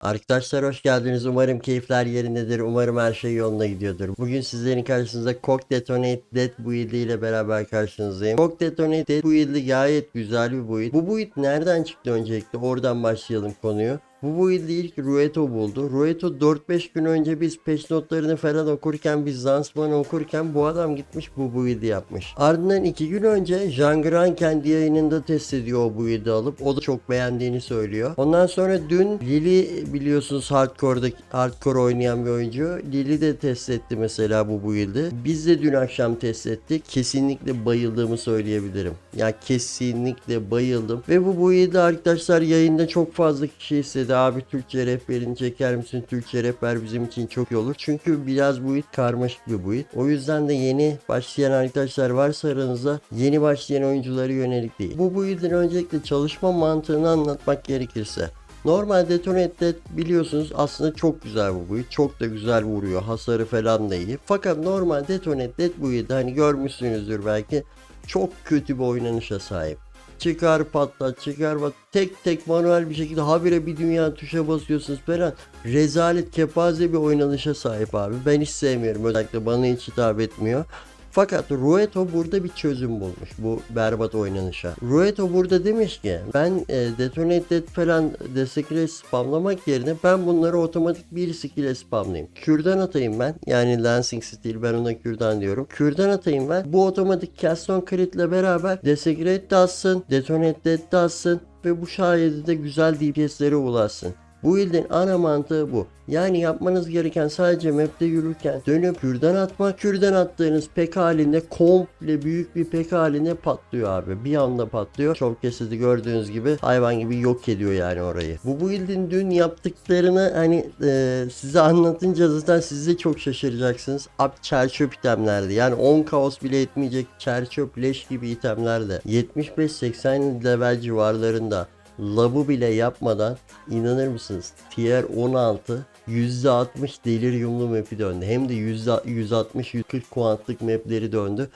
Arkadaşlar hoş geldiniz. Umarım keyifler yerindedir. Umarım her şey yolunda gidiyordur. Bugün sizlerin karşınızda Cock Detonate Dead build ile beraber karşınızdayım. Cock Detonate Dead build'i gayet güzel bir build. Bu build nereden çıktı öncelikle? Oradan başlayalım konuyu. Bu build'i ilk Rueto buldu. Rueto 4-5 gün önce biz patch notlarını falan okurken, biz Zansman'ı okurken bu adam gitmiş bu build'i yapmış. Ardından 2 gün önce Jangran kendi yayınında test ediyor o build'i alıp. O da çok beğendiğini söylüyor. Ondan sonra dün Lili biliyorsunuz hardcore'da hardcore oynayan bir oyuncu. Lili de test etti mesela bu build'i. Biz de dün akşam test ettik. Kesinlikle bayıldığımı söyleyebilirim. Ya kesinlikle bayıldım. Ve bu build'i arkadaşlar yayında çok fazla kişi istedi. Abi Türkçe rehberini çeker misin? Türkçe rehber bizim için çok iyi olur. Çünkü biraz build karmaşık bir build. O yüzden de yeni başlayan arkadaşlar varsa aranızda yeni başlayan oyunculara yönelik değil. Bu build'in öncelikle çalışma mantığını anlatmak gerekirse. Normal Detonate biliyorsunuz aslında çok güzel bu build. Çok da güzel vuruyor. Hasarı falan da iyi. Fakat normal Detonate build hani görmüşsünüzdür belki çok kötü bir oynanışa sahip. Çıkar patlat çıkar pat tek tek manuel bir şekilde habire bir dünya tuşa basıyorsunuz falan. Rezalet kepaze bir oynanışa sahip abi. Ben hiç sevmiyorum özellikle bana hiç hitap etmiyor. Fakat Rueto burada bir çözüm bulmuş bu berbat oynanışa. Rueto burada demiş ki ben e, Detonate falan destekle spamlamak yerine ben bunları otomatik bir skill'e spamlayayım. Kürdan atayım ben. Yani Lancing Steel ben ona kürdan diyorum. Kürdan atayım ben. Bu otomatik Caston Crit ile beraber Desecrate de atsın. Detonate de atsın. Ve bu sayede de güzel DPS'lere ulaşsın. Bu build'in ana mantığı bu. Yani yapmanız gereken sadece map'te yürürken dönüp kürdan atmak. Kürdan attığınız pek halinde komple büyük bir pek halinde patlıyor abi. Bir anda patlıyor. Çok kesidi gördüğünüz gibi hayvan gibi yok ediyor yani orayı. Bu build'in dün yaptıklarını hani e, size anlatınca zaten siz de çok şaşıracaksınız. Abi çerçöp itemlerdi. Yani 10 kaos bile etmeyecek çerçöp leş gibi itemlerdi. 75-80 level civarlarında Lab'ı bile yapmadan inanır mısınız? Tier 16 %60 deliriumlu map'i döndü. Hem de %160-140 kuantlık map'leri döndü.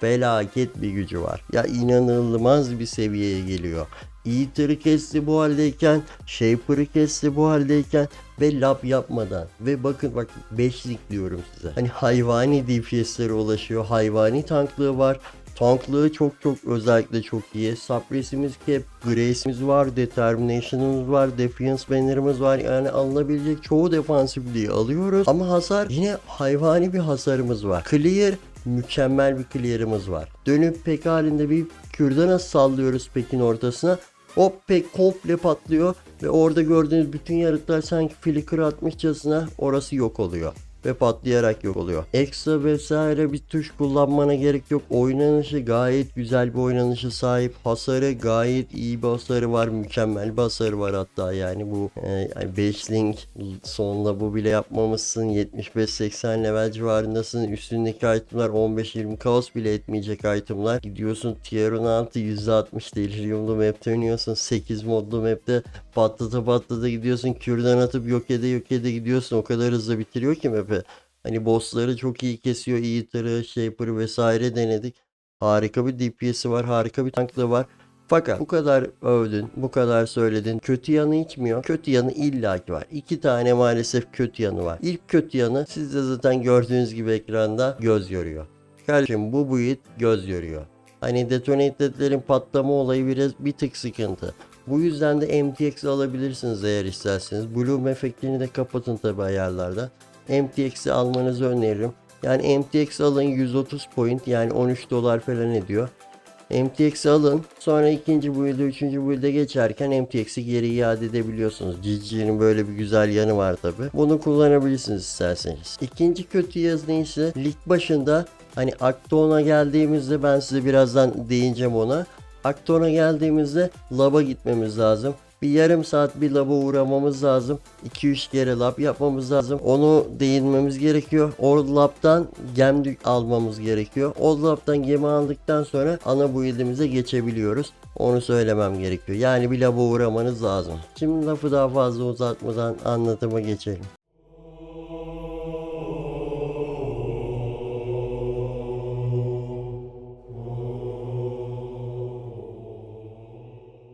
Felaket bir gücü var. Ya inanılmaz bir seviyeye geliyor. Eater'ı kesti bu haldeyken, Shaper'ı kesti bu haldeyken ve lap yapmadan. Ve bakın bak 5'lik diyorum size. Hani hayvani DPS'lere ulaşıyor. Hayvani tanklığı var. Tanklığı çok çok özellikle çok iyi. Suppress'imiz cap, Grace'imiz var, Determination'ımız var, Defiance banner'ımız var. Yani alınabilecek çoğu defansifliği alıyoruz. Ama hasar yine hayvani bir hasarımız var. Clear mükemmel bir clear'ımız var. Dönüp pek halinde bir kürdana sallıyoruz pekin ortasına. O pek komple patlıyor ve orada gördüğünüz bütün yaratıklar sanki flicker atmışçasına orası yok oluyor ve patlayarak yok oluyor. Ekstra vesaire bir tuş kullanmana gerek yok. Oynanışı gayet güzel bir oynanışa sahip. Hasarı gayet iyi bir hasarı var. Mükemmel bir hasarı var hatta yani bu e, yani 5 link sonunda bu bile yapmamışsın. 75-80 level civarındasın. Üstündeki itemler 15-20 kaos bile etmeyecek itemler. Gidiyorsun tier 16 %60 deliriumlu map'te oynuyorsun. 8 modlu map'te patlata patlata gidiyorsun. Kürdan atıp yok ede yok ede gidiyorsun. O kadar hızlı bitiriyor ki map'i. Hani bossları çok iyi kesiyor. Eater'ı, Shaper'ı vesaire denedik. Harika bir DPS'i var. Harika bir tanklığı var. Fakat bu kadar övdün, bu kadar söyledin. Kötü yanı içmiyor. Kötü yanı illaki var. İki tane maalesef kötü yanı var. İlk kötü yanı siz de zaten gördüğünüz gibi ekranda göz yoruyor. Kardeşim bu build göz yoruyor. Hani detonatedlerin patlama olayı biraz bir tık sıkıntı. Bu yüzden de MTX alabilirsiniz eğer isterseniz. Bloom efektini de kapatın tabi ayarlarda. MTX'i almanızı öneririm. Yani MTX alın 130 point yani 13 dolar falan ediyor. MTX alın. Sonra ikinci build'e, üçüncü build'e geçerken MTX'i geri iade edebiliyorsunuz. GG'nin böyle bir güzel yanı var tabi. Bunu kullanabilirsiniz isterseniz. İkinci kötü yazı ise lig başında hani Akton'a geldiğimizde ben size birazdan değineceğim ona. Akton'a geldiğimizde lab'a gitmemiz lazım. Bir yarım saat bir lab'a uğramamız lazım. 2-3 kere lab yapmamız lazım. Onu değinmemiz gerekiyor. O lab'dan gem almamız gerekiyor. O lab'dan gemi aldıktan sonra ana build'imize geçebiliyoruz. Onu söylemem gerekiyor. Yani bir lab'a uğramanız lazım. Şimdi lafı daha fazla uzatmadan anlatıma geçelim.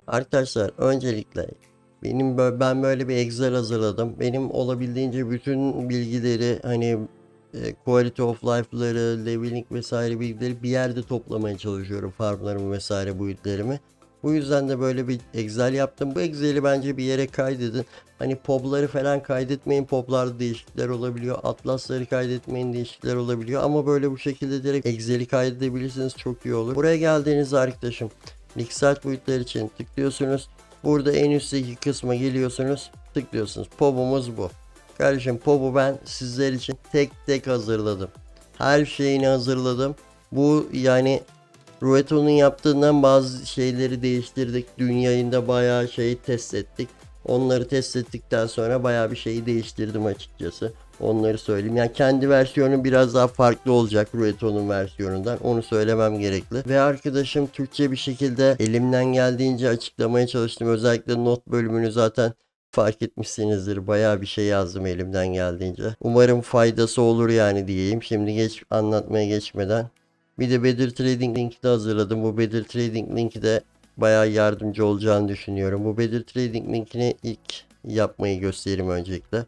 Arkadaşlar öncelikle Benim bö- ben böyle bir Excel hazırladım. Benim olabildiğince bütün bilgileri hani e, quality of life'ları, leveling vesaire bilgileri bir yerde toplamaya çalışıyorum. Farmlarımı vesaire build'lerimi. Bu yüzden de böyle bir Excel yaptım. Bu Excel'i bence bir yere kaydedin. Hani pobları falan kaydetmeyin. Poblarda değişiklikler olabiliyor. Atlasları kaydetmeyin değişiklikler olabiliyor. Ama böyle bu şekilde direkt Excel'i kaydedebilirsiniz. Çok iyi olur. Buraya geldiğinizde arkadaşım Nixelt boyutlar için tıklıyorsunuz. Burada en üstteki kısma geliyorsunuz. Tıklıyorsunuz. Pobumuz bu. Kardeşim pobu ben sizler için tek tek hazırladım. Her şeyini hazırladım. Bu yani Rueto'nun yaptığından bazı şeyleri değiştirdik. Dün yayında bayağı şeyi test ettik. Onları test ettikten sonra bayağı bir şeyi değiştirdim açıkçası. Onları söyleyeyim. Yani kendi versiyonu biraz daha farklı olacak Rueto'nun versiyonundan. Onu söylemem gerekli. Ve arkadaşım Türkçe bir şekilde elimden geldiğince açıklamaya çalıştım. Özellikle not bölümünü zaten fark etmişsinizdir. Bayağı bir şey yazdım elimden geldiğince. Umarım faydası olur yani diyeyim. Şimdi geç anlatmaya geçmeden bir de Bedir Trading linki de hazırladım. Bu Bedir Trading linki de bayağı yardımcı olacağını düşünüyorum. Bu Bedir Trading linkini ilk yapmayı göstereyim öncelikle.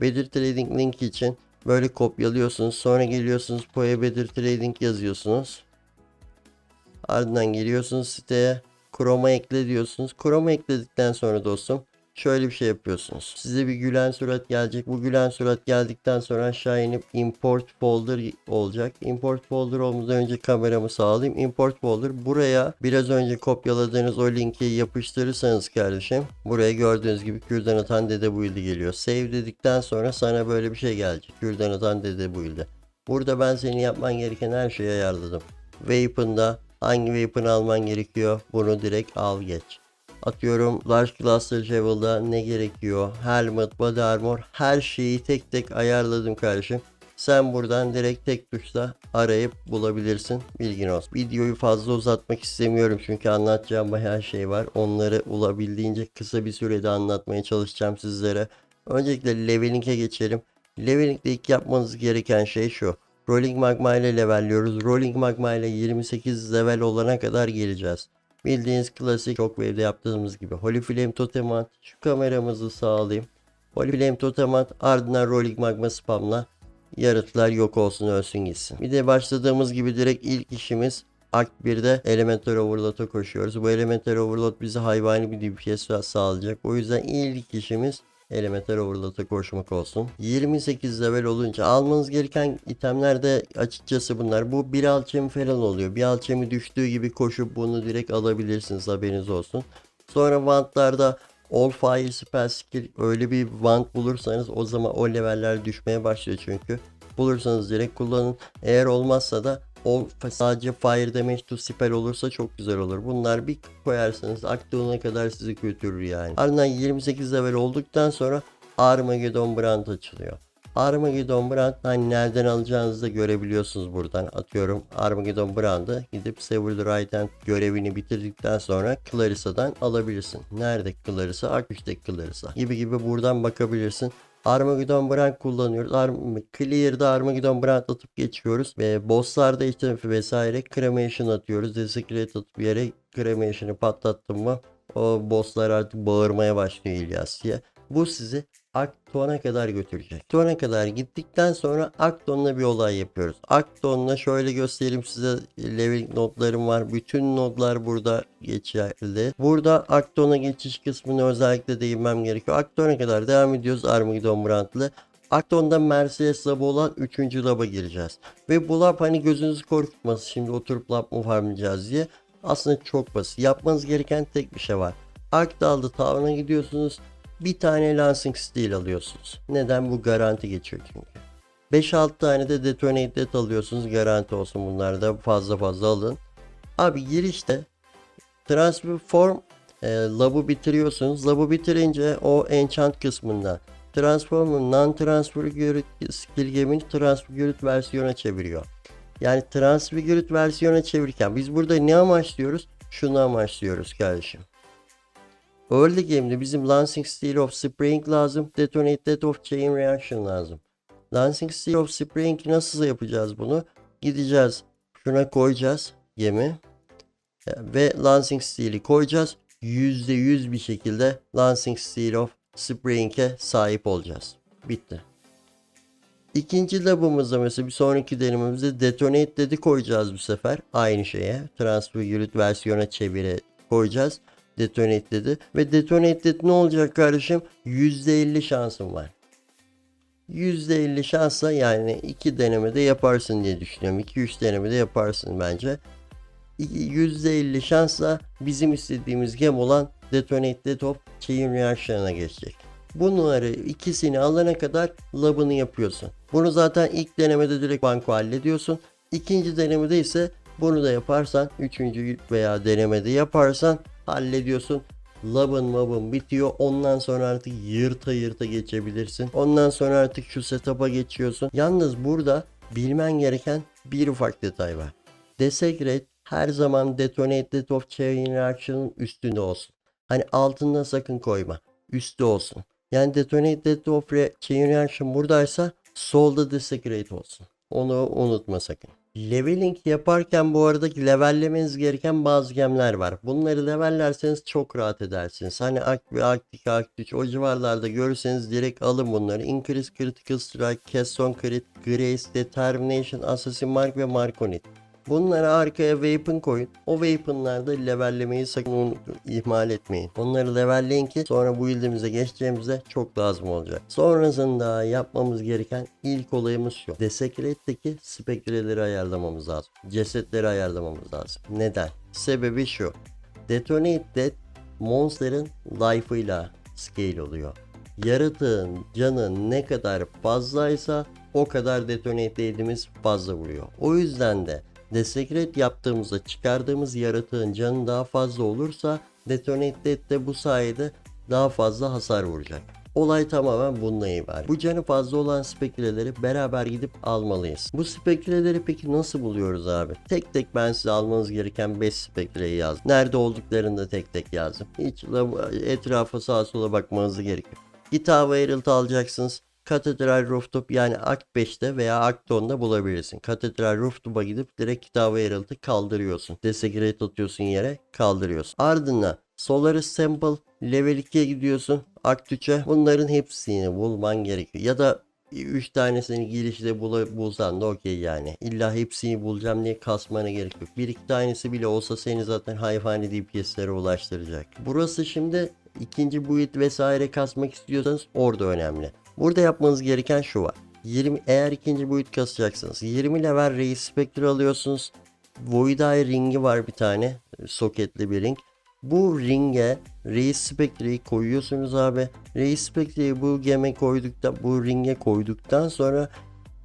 Bedir Trading linki için böyle kopyalıyorsunuz. Sonra geliyorsunuz Poya Bedir Trading yazıyorsunuz. Ardından geliyorsunuz siteye. Chrome'a ekle diyorsunuz. Chrome'a ekledikten sonra dostum şöyle bir şey yapıyorsunuz. Size bir gülen surat gelecek. Bu gülen surat geldikten sonra aşağı inip import folder olacak. Import folder olmadan önce kameramı sağlayayım. Import folder buraya biraz önce kopyaladığınız o linki yapıştırırsanız kardeşim buraya gördüğünüz gibi kürdan atan dede build'i geliyor. Save dedikten sonra sana böyle bir şey gelecek. Kürdan atan dede build'i. Burada ben senin yapman gereken her şeyi ayarladım. Weapon'da hangi weapon alman gerekiyor bunu direkt al geç. Atıyorum Large Cluster Javel'da ne gerekiyor? Helmet, Body Armor her şeyi tek tek ayarladım kardeşim. Sen buradan direkt tek tuşla arayıp bulabilirsin. Bilgin olsun. Videoyu fazla uzatmak istemiyorum çünkü anlatacağım bayağı şey var. Onları olabildiğince kısa bir sürede anlatmaya çalışacağım sizlere. Öncelikle leveling'e geçelim. Leveling'de ilk yapmanız gereken şey şu. Rolling Magma ile levelliyoruz. Rolling Magma ile 28 level olana kadar geleceğiz. Bildiğiniz klasik Shockwave'de yaptığımız gibi. Holy Flame Totem at. Şu kameramızı sağlayayım. Holy Flame Totem at. Ardından Rolling Magma spamla. Yaratıklar yok olsun ölsün gitsin. Bir de başladığımız gibi direkt ilk işimiz Akt 1'de Elemental Overload'a koşuyoruz. Bu Elemental Overload bize hayvani bir DPS sağlayacak. O yüzden ilk işimiz Elemental Overload'a koşmak olsun. 28 level olunca almanız gereken itemler de açıkçası bunlar. Bu bir alçemi falan oluyor. Bir alçemi düştüğü gibi koşup bunu direkt alabilirsiniz haberiniz olsun. Sonra wantlarda All Fire Spell Skill öyle bir want bulursanız o zaman o leveller düşmeye başlıyor çünkü. Bulursanız direkt kullanın. Eğer olmazsa da o sadece fire damage to spell olursa çok güzel olur. Bunlar bir koyarsanız aktığına kadar sizi götürür yani. Ardından 28 level olduktan sonra Armageddon Brand açılıyor. Armageddon Brand hani nereden alacağınızı da görebiliyorsunuz buradan. Atıyorum Armageddon Brand'ı gidip Sever the Right Hand görevini bitirdikten sonra Clarissa'dan alabilirsin. Nerede Clarissa? Arküç'teki Clarissa. Gibi gibi buradan bakabilirsin. Armageddon Brand kullanıyoruz. Arm Clear'da Armageddon Brand atıp geçiyoruz. Ve bosslarda işte vesaire Cremation atıyoruz. Desecrate atıp yere Cremation'ı patlattım mı o bosslar artık bağırmaya başlıyor İlyas diye. Bu sizi Akton'a kadar götürecek. Akton'a kadar gittikten sonra Akton'la bir olay yapıyoruz. Akton'la şöyle göstereyim size leveling notlarım var. Bütün notlar burada geçerli. Burada Akton'a geçiş kısmını özellikle değinmem gerekiyor. Akton'a kadar devam ediyoruz Armageddon Brand'lı. Akton'da Mercedes labı olan 3. laba gireceğiz. Ve bu lab hani gözünüzü korkutmasın şimdi oturup lab mı farmlayacağız diye. Aslında çok basit. Yapmanız gereken tek bir şey var. Akdal'da tavana gidiyorsunuz. Bir tane Lansing Steel alıyorsunuz. Neden? Bu garanti geçiyor çünkü. 5-6 tane de Detonate alıyorsunuz. Garanti olsun bunlar da fazla fazla alın. Abi girişte Transform e, lab'ı bitiriyorsunuz. Lab'ı bitirince o enchant kısmında Transform'un non-transfigured skill game'ini transfigured versiyona çeviriyor. Yani transfigured versiyona çevirirken biz burada ne amaçlıyoruz? Şunu amaçlıyoruz kardeşim. Early game'de bizim Lancing Steel of Spring lazım. Detonate Death of Chain Reaction lazım. Lancing Steel of Spring nasıl yapacağız bunu? Gideceğiz. Şuna koyacağız gemi. Ve Lancing Steel'i koyacağız. %100 bir şekilde Lancing Steel of Spring'e sahip olacağız. Bitti. İkinci labımızda mesela bir sonraki denememizde Detonate dedi koyacağız bu sefer. Aynı şeye. Transfigured versiyona çeviri koyacağız. Detonate dedi. Ve Detonate dedi ne olacak kardeşim? %50 şansım var. %50 şansla yani iki denemede yaparsın diye düşünüyorum. 2-3 denemede yaparsın bence. %50 şansla bizim istediğimiz gem olan Detonate Top Chain Reaction'a geçecek. Bunları ikisini alana kadar labını yapıyorsun. Bunu zaten ilk denemede direkt banko hallediyorsun. İkinci denemede ise bunu da yaparsan, üçüncü veya denemede yaparsan hallediyorsun. Labın mabın bitiyor. Ondan sonra artık yırta yırta geçebilirsin. Ondan sonra artık şu setup'a geçiyorsun. Yalnız burada bilmen gereken bir ufak detay var. Desecrate her zaman detonated of chain reaction'ın üstünde olsun. Hani altında sakın koyma. Üstü olsun. Yani detonated of re- chain reaction buradaysa solda desecrate olsun. Onu unutma sakın. Leveling yaparken bu arada levellemeniz gereken bazı gemler var. Bunları levellerseniz çok rahat edersiniz. Hani ve Aktik Aktik o civarlarda görürseniz direkt alın bunları. Increase Critical Strike, Kesson Crit, Grace, Determination, Assassin Mark ve Marconit. Bunları arkaya weapon koyun. O weaponlarda levellemeyi sakın unutun, ihmal etmeyin. Onları levelleyin ki sonra bu build'imize geçeceğimizde çok lazım olacak. Sonrasında yapmamız gereken ilk olayımız şu. Desecrate'deki spektreleri ayarlamamız lazım. Cesetleri ayarlamamız lazım. Neden? Sebebi şu. Detonate Dead monster'ın life'ıyla scale oluyor. Yaratığın canı ne kadar fazlaysa o kadar detonate dediğimiz fazla vuruyor. O yüzden de Desecrate yaptığımızda çıkardığımız yaratığın canı daha fazla olursa Detonate Dead de bu sayede daha fazla hasar vuracak. Olay tamamen bununla ibaret. Bu canı fazla olan speküleleri beraber gidip almalıyız. Bu speküleleri peki nasıl buluyoruz abi? Tek tek ben size almanız gereken 5 speküleyi yazdım. Nerede olduklarını da tek tek yazdım. Hiç etrafa sağa sola bakmanızı gerekiyor. Git Hava alacaksınız. Katedral Rooftop yani Akt 5'te veya Akt 10'da bulabilirsin. Katedral Rooftop'a gidip direkt Kitaba Herald'ı kaldırıyorsun. Desecrate atıyorsun yere kaldırıyorsun. Ardından Solaris Temple level 2'ye gidiyorsun. Akt 3'e bunların hepsini bulman gerekiyor. Ya da 3 tanesini girişte bula, bulsan da okey yani. İlla hepsini bulacağım diye kasmana gerek yok. Bir iki tanesi bile olsa seni zaten hayvani DPS'lere ulaştıracak. Burası şimdi ikinci build vesaire kasmak istiyorsanız orada önemli. Burada yapmanız gereken şu var. 20 eğer ikinci boyut kasacaksınız. 20 level Reis Spectre alıyorsunuz. Void Eye ringi var bir tane. Soketli bir ring. Bu ringe Reis Spectre'yi koyuyorsunuz abi. Reis Spectre'yi bu geme koyduktan bu ringe koyduktan sonra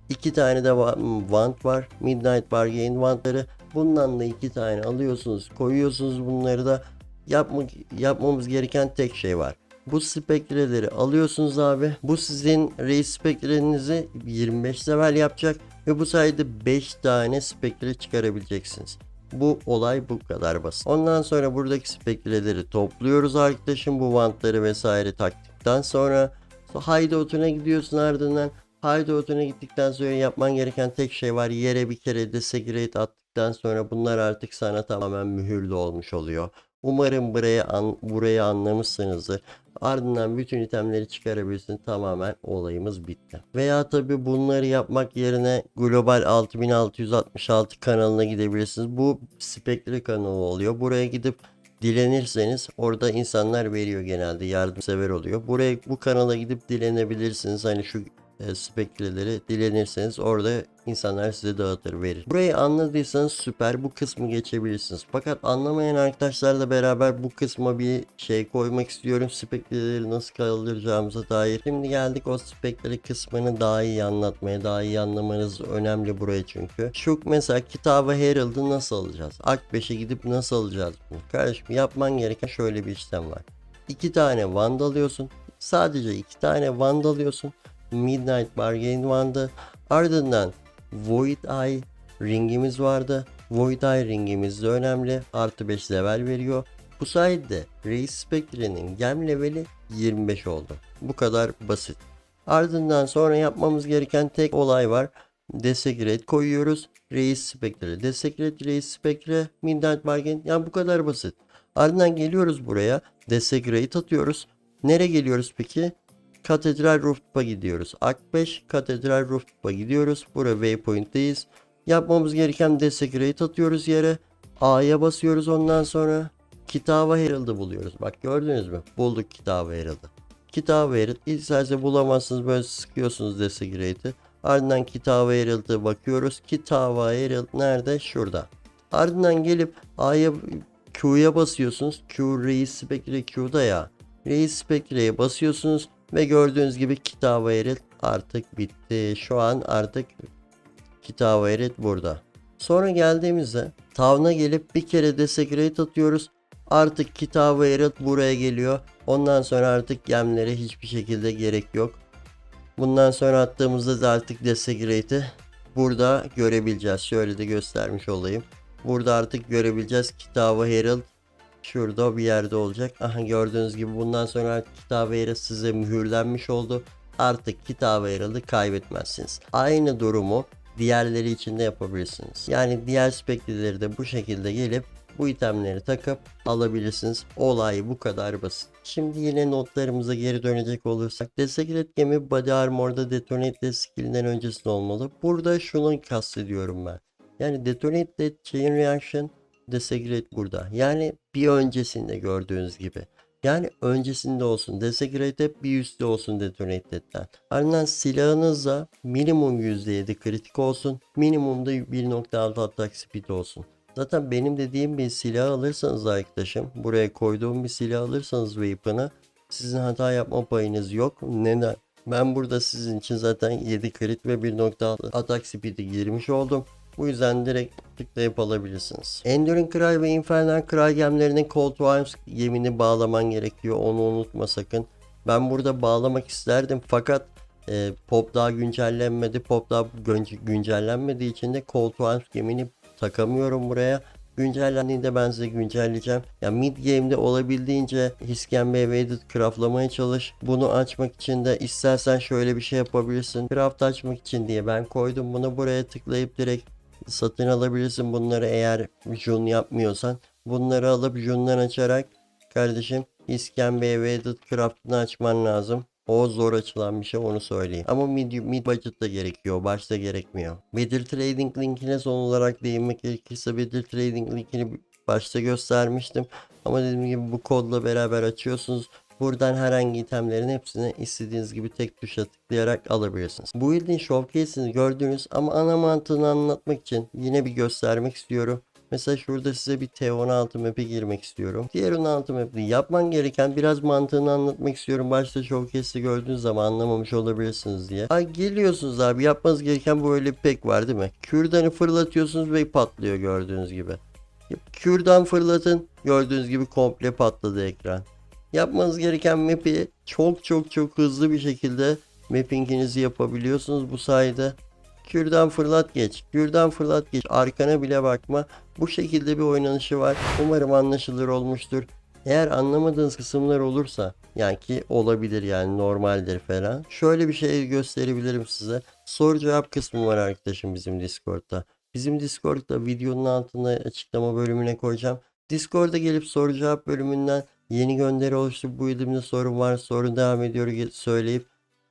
iki tane de wa- wand var. Midnight Bargain wandları. Bundan da iki tane alıyorsunuz. Koyuyorsunuz bunları da yapmak yapmamız gereken tek şey var. Bu spektreleri alıyorsunuz abi. Bu sizin reis spektrenizi 25 level yapacak ve bu sayede 5 tane spektre çıkarabileceksiniz. Bu olay bu kadar basit. Ondan sonra buradaki spektreleri topluyoruz arkadaşım. Bu vantları vesaire taktıktan sonra hideout'una gidiyorsun ardından hideout'una gittikten sonra yapman gereken tek şey var. Yere bir kere desecrate attıktan sonra bunlar artık sana tamamen mühürlü olmuş oluyor. Umarım burayı, an, burayı anlamışsınızdır. Ardından bütün itemleri çıkarabilirsin. Tamamen olayımız bitti. Veya tabi bunları yapmak yerine Global 6666 kanalına gidebilirsiniz. Bu Spectre kanalı oluyor. Buraya gidip dilenirseniz orada insanlar veriyor genelde yardımsever oluyor. Buraya bu kanala gidip dilenebilirsiniz. Hani şu e, spektreleri dilenirseniz orada insanlar size dağıtır verir. Burayı anladıysanız süper bu kısmı geçebilirsiniz. Fakat anlamayan arkadaşlarla beraber bu kısma bir şey koymak istiyorum. Spektreleri nasıl kaldıracağımıza dair. Şimdi geldik o spektri kısmını daha iyi anlatmaya, daha iyi anlamanız önemli buraya çünkü. Şu mesela kitabı Herald'ı nasıl alacağız? Akt 5'e gidip nasıl alacağız bunu? Kardeşim yapman gereken şöyle bir işlem var. İki tane wand alıyorsun. Sadece iki tane wand alıyorsun. Midnight Bargain Wand'ı. Ardından Void Eye ringimiz vardı. Void Eye ringimiz de önemli. Artı 5 level veriyor. Bu sayede Reis Spectre'nin gem leveli 25 oldu. Bu kadar basit. Ardından sonra yapmamız gereken tek olay var. Desecrate koyuyoruz. Reis Spectre. Desecrate Reis Spectre. Midnight Bargain. Yani bu kadar basit. Ardından geliyoruz buraya. Desecrate atıyoruz. Nereye geliyoruz peki? Katedral Rooftop'a gidiyoruz. Akbeş Katedral Rooftop'a gidiyoruz. Burada waypoint'teyiz. Yapmamız gereken Desecrate atıyoruz yere. A'ya basıyoruz ondan sonra. Kitaba Herald'ı buluyoruz. Bak gördünüz mü? Bulduk Kitaba Herald'ı. Kitaba Herald. Sadece bulamazsınız böyle sıkıyorsunuz Desecrate'i. Ardından Kitaba Herald'a bakıyoruz. Kitaba Herald nerede? Şurada. Ardından gelip A'ya Q'ya basıyorsunuz. Q Reis Spectre Q'da ya. Reis Spectre'ye basıyorsunuz ve gördüğünüz gibi Kitaba Herald artık bitti. Şu an artık Kitaba Herald burada. Sonra geldiğimizde Town'a gelip bir kere Desecrate atıyoruz. Artık Kitaba Herald buraya geliyor. Ondan sonra artık gemlere hiçbir şekilde gerek yok. Bundan sonra attığımızda da artık Desecrate'i burada görebileceğiz. Şöyle de göstermiş olayım. Burada artık görebileceğiz. Kitabı Herald şurada bir yerde olacak. Aha gördüğünüz gibi bundan sonra Herald size mühürlenmiş oldu. Artık Kitabı Herald'ı kaybetmezsiniz. Aynı durumu diğerleri için de yapabilirsiniz. Yani diğer speklileri de bu şekilde gelip bu itemleri takıp alabilirsiniz. Olay bu kadar basit. Şimdi yine notlarımıza geri dönecek olursak Desecrate gemi Body Armor'da Detonate skillinden öncesinde olmalı. Burada şunu kastediyorum ben. Yani Detonate de Chain Reaction Desecrate burada. Yani bir öncesinde gördüğünüz gibi. Yani öncesinde olsun. Desecrate hep bir üstte olsun Detonate'den. Ardından silahınızla minimum %7 kritik olsun. Minimumda 1.6 attack speed olsun. Zaten benim dediğim bir silah alırsanız arkadaşım, buraya koyduğum bir silah alırsanız weapon'ı sizin hata yapma payınız yok. Neden? Ben burada sizin için zaten 7 crit ve 1.6 attack speed'i girmiş oldum. Bu yüzden direkt tıklayıp alabilirsiniz. Enduring Cry ve Infernal Cry gemlerinin Cold Arms gemini bağlaman gerekiyor. Onu unutma sakın. Ben burada bağlamak isterdim fakat e, Pop daha güncellenmedi. Pop daha gün- güncellenmediği için de Cold Arms gemini takamıyorum buraya. Güncellendiğinde ben size güncelleyeceğim. Ya mid game'de olabildiğince Hisken Evaded craftlamaya çalış. Bunu açmak için de istersen şöyle bir şey yapabilirsin. Craft açmak için diye ben koydum. Bunu buraya tıklayıp direkt satın alabilirsin bunları eğer Jun yapmıyorsan. Bunları alıp Jun'dan açarak kardeşim Hisken ve craftını açman lazım. O zor açılan bir şey onu söyleyeyim. Ama mid, mid budget da gerekiyor. Başta gerekmiyor. Bedir Trading linkine son olarak değinmek gerekirse Bedir Trading linkini başta göstermiştim. Ama dediğim gibi bu kodla beraber açıyorsunuz. Buradan herhangi itemlerin hepsini istediğiniz gibi tek tuşa tıklayarak alabilirsiniz. Bu build'in showcase'ini gördüğünüz ama ana mantığını anlatmak için yine bir göstermek istiyorum. Mesela şurada size bir T16 map'e girmek istiyorum. Diğer 16 map'te yapman gereken biraz mantığını anlatmak istiyorum. Başta showcase'i gördüğünüz zaman anlamamış olabilirsiniz diye. Ay geliyorsunuz abi yapmanız gereken böyle bir pek var değil mi? Kürdanı fırlatıyorsunuz ve patlıyor gördüğünüz gibi. Kürdan fırlatın gördüğünüz gibi komple patladı ekran. Yapmanız gereken map'i çok çok çok hızlı bir şekilde mappinginizi yapabiliyorsunuz bu sayede. Kürdan fırlat geç. Kürdan fırlat geç. Arkana bile bakma. Bu şekilde bir oynanışı var. Umarım anlaşılır olmuştur. Eğer anlamadığınız kısımlar olursa yani ki olabilir yani normaldir falan. Şöyle bir şey gösterebilirim size. Soru cevap kısmı var arkadaşım bizim Discord'da. Bizim Discord'da videonun altına açıklama bölümüne koyacağım. Discord'a gelip soru cevap bölümünden yeni gönderi oluştu. Bu elimde sorun var. Sorun devam ediyor söyleyip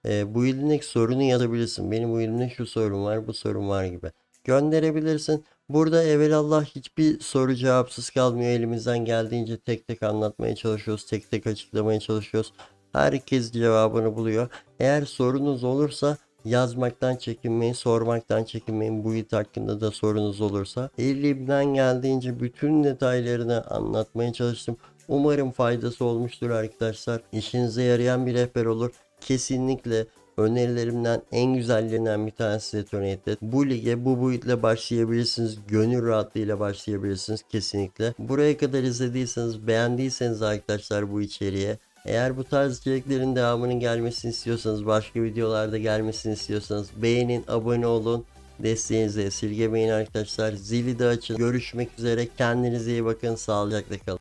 e, bu ilindeki sorunu yazabilirsin. Benim bu elimde şu sorun var, bu sorun var gibi. Gönderebilirsin. Burada evelallah hiçbir soru cevapsız kalmıyor. Elimizden geldiğince tek tek anlatmaya çalışıyoruz. Tek tek açıklamaya çalışıyoruz. Herkes cevabını buluyor. Eğer sorunuz olursa yazmaktan çekinmeyin, sormaktan çekinmeyin. Bu it hakkında da sorunuz olursa. Elimden geldiğince bütün detaylarını anlatmaya çalıştım. Umarım faydası olmuştur arkadaşlar. İşinize yarayan bir rehber olur. Kesinlikle önerilerimden en güzellerinden bir tanesi Detonate'de. Bu lige bu boyutla başlayabilirsiniz. Gönül rahatlığıyla başlayabilirsiniz kesinlikle. Buraya kadar izlediyseniz beğendiyseniz arkadaşlar bu içeriğe eğer bu tarz içeriklerin devamının gelmesini istiyorsanız, başka videolarda gelmesini istiyorsanız beğenin, abone olun. Desteğinizi esirgemeyin arkadaşlar. Zili de açın. Görüşmek üzere. Kendinize iyi bakın. Sağlıcakla kalın.